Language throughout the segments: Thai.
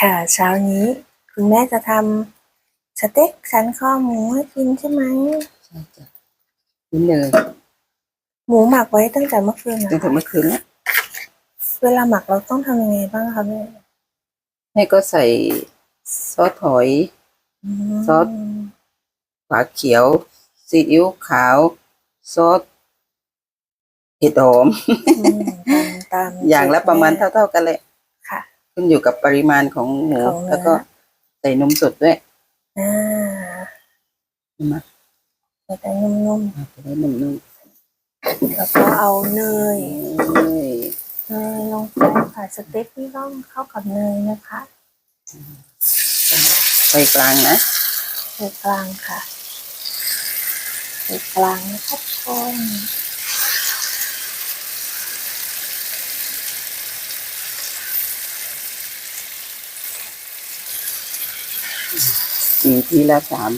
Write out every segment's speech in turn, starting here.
ค่ะเช้านี้คุณแม่จะทำสเต็กสันคอหมูให้กินใช่ไหมใช่จ้ะนี่เลยหมูหมักไว้ตั้งแต่เมื่อคืนนะตั้งแต่เมื่อคืนแล้วเวลาหมักเราต้องทำยังไงบ้างคะแม่แม่ก็ใส่ซอสหอย มซอส ฝาเขียว ซีอิ๊วขาว ซอสเห็ดหอม อืมตามตามอย่างละประมาณสูตแเท่า ๆกันเลยค่ะ ขึ้นอยู่กับปริมาณของหมูของเนื้อ แล้วก็ใส่นมสดด้วยอ่ามาจะได้นุ่มจะได้นุ่มๆแล้วก็เอาเนย ๆเอ้ยเนยลงไปค่ะสเต็กนี่ต้องเข้ากับเนยนะคะไฟกลางนะไฟกลางค่ะไฟกลางนะคะทุกคน สี่ทีละสาม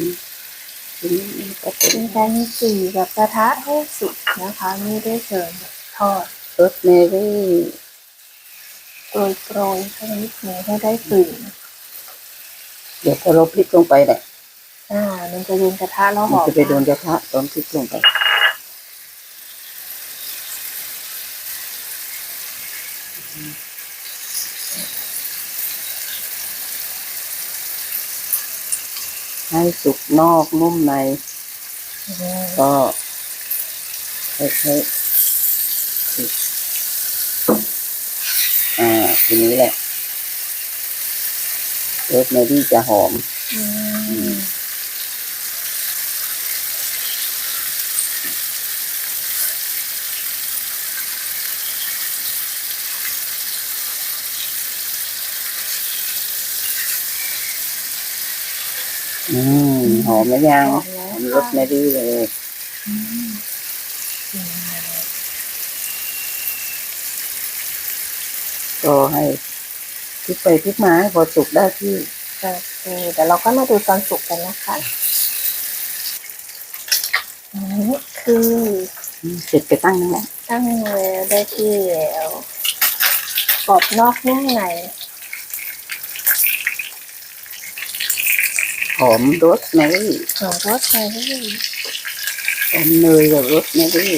ทีนี้ก็เป็เป็นนการจี่กับกระทะให้สุกนะคะไม่ได้เสริมทอดรสเมรี่โรยโปรยๆสักนิดหนึ่งให้ได้กลิ่นเดี๋ยวพอเราพลิกลงไปเนี่ยอ่า มันจะโดนกระทะแล้วหมันอมจะไปโดนกระทะตอนพลิกลงไป ให้สุกนอกนุ่มในอืมก็ค่อยๆสิอ่าทีนี้แหละโรสแมรี่จะหอม อืม อืมหอมแล้วยังหอมแล้วหอมโรสแมรี่เลยอืมกลิ่นมาเลยก็ให้พลิกไปพลิกมาให้พอสุกได้ที่โอเคเดี๋ยวเราก็มาดูตอนสุกกันนะคะอันนี้คืออืมเสร็จไปตั้งนั่นแหละตั้งแล้วได้ที่แล้วกรอบนอกนุ่มใน หอมโรสแมรี่หอมรสแมรี่หอมเนยกับโรสแมรี่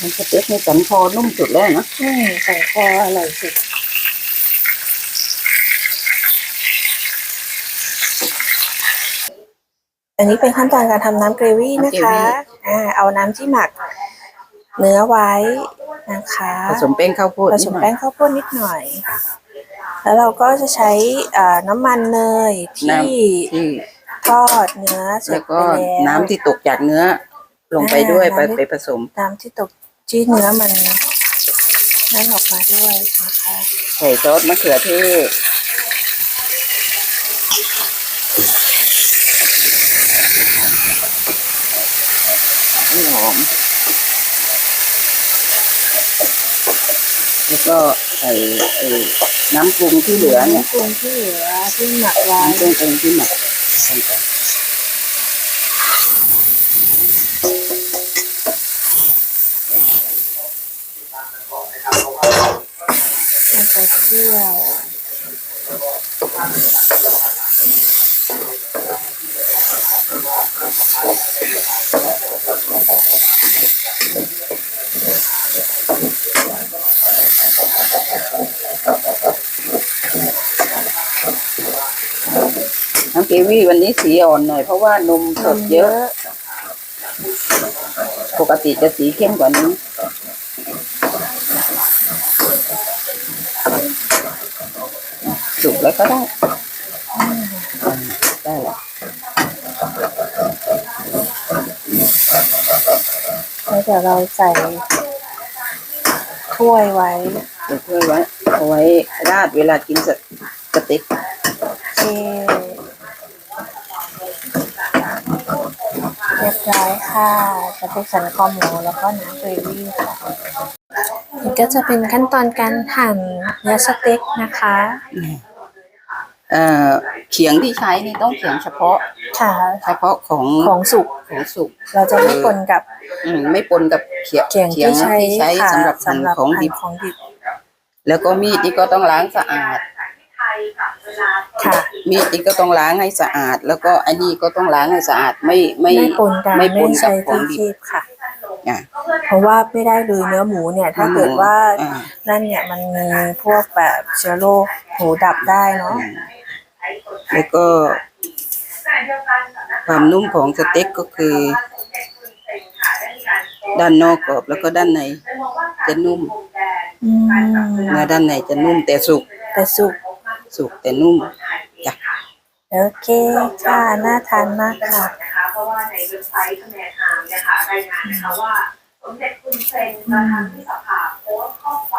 มันสเต็กในสันคอนุ่มสุดแล้วนะอืมใส่คออร่อยสุดอันนี้เป็นขั้นตอนการทำน้ำเกรวี่นะคะ อ่า เอาน้ำที่หมัก เนื้อไว้นะคะผสมแป้งข้าวโพดผนิสดมหน่อแป้ยงข้าวโพดนิดหน่อย แล้วเราก็จะใช้เอ่อน้ำมันเนยน้ที่ำที่ทอดเนื้อเสร็แล้จวไปก็แล้วน้ำที่ตกจากเนื้อลงไปด้วยไปอ่าน้ำที่ไปผสมน้ำที่ตกที่เนื้อมันนั่นออกมาด้วยนะคะใส่ซอสมะเขือเทศให้หอม แล้ว ก็ใส่ไอ้น้ำปรุงที่เหลือเนี่ยน้ำปรุงที่เหลือที่หมักไว้น้ำปรุงเองที่หมักใส่ไปมันไปเที่ยว เกวี่วันนี้สีอ่อนหน่อยเพราะว่านมสดเยอะ ปกติจะสีเข้มกว่านี้สุกแล้วก็ได้อืมได้แล้วแล้วเดี๋ยวเราใส่ถ้วยไว้เดี๋ยวถ้วยไว้เอาไว้ราดเวลากินสสเต็กเอเรียบ ร้อยค่ะจะเป็นสันคอหมูแล้วก็น้ำเกรวี่ค่ะนี่ก็จะเป็นขั้นตอนการหั่นเนื้อสเต็กนะคะเอ่อเขียงที่ใช้นี่ต้องเขียงเฉพาะค่ะเฉพาะของของสุกของสุกเราจะไม่ปนกับ อืมไม่ปนกับเขียเขียงเขียงที่ใช้ที่ใช้ค่ะสำหรับหั่นของดิบของดิบแล้วก็มีดนี่ก็ต้องล้างสะอาด ค่ะ มีดนี่ก็ต้องล้างให้สะอาด แล้วก็อันนี้ก็ต้องล้างให้สะอาดไม่ไม่ไม่ปนกันไม่ปไม่นกับใช้ของที่ดิบคีบค่ะ อะ เพราะว่าไม่ได้เลยเนื้อหมูเนี่ย ถ้าเกิดว่าอ่า นั่นเนี่ยมันมีพวกแบบเชื้อโรคหูดับได้เนาะแล้วก็ความนุ่มของสเต็กก็คือ ด้านนอกกรอบแล้วก็ด้านในจะนุ่มอืมเนื้อด้านในจะนุ่มแต่สุกแต่สุก สุกแต่นุ่มจ้ะโอเคค่ะน่าทานมากค่ะนะคะเพราะว่าในเว็บไซต์คะแนนไทม์เนี่ยค่ะรายงานนะคะว่าสมเด็จคุณเซนประธานที่สภาโพสต์ข้อความ